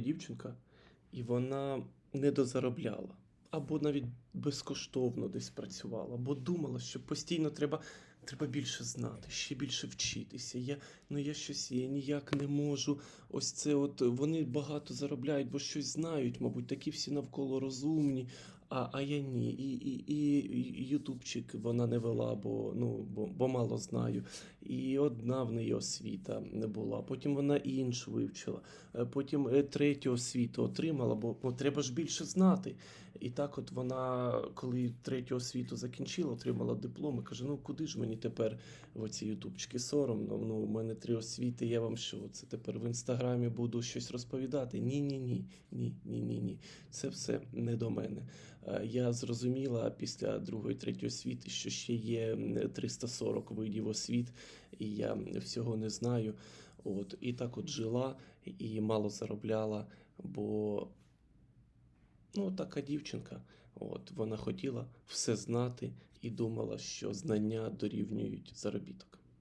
дівчинка, і вона не дозаробляла. Або навіть безкоштовно десь працювала, бо думала, що постійно треба, треба більше знати, ще більше вчитися. Я, ну я щось я ніяк не можу. Ось це от вони багато заробляють, бо щось знають, мабуть, такі всі навколо розумні. А, а я ні. І, і, і, і Ютубчик вона не вела, бо, ну, бо, бо мало знаю. І одна в неї освіта не була. Потім вона іншу вивчила. Е, Потім е, третю освіту отримала, бо ну, треба ж більше знати. І так, от вона, коли третю освіту закінчила, отримала диплом і каже: ну куди ж мені тепер в оці ютубчики соромно? Ну, у мене три освіти, я вам що? Це тепер в інстаграмі буду щось розповідати? Ні, ні, ні, ні, ні, ні, ні. Це все не до мене. Е, Я зрозуміла після другої, третьої освіти, що ще є м, 340 видів освіт, і я всього не знаю. От, і так от жила і мало заробляла, бо ну, така дівчинка. От, вона хотіла все знати і думала, що знання дорівнюють заробіток.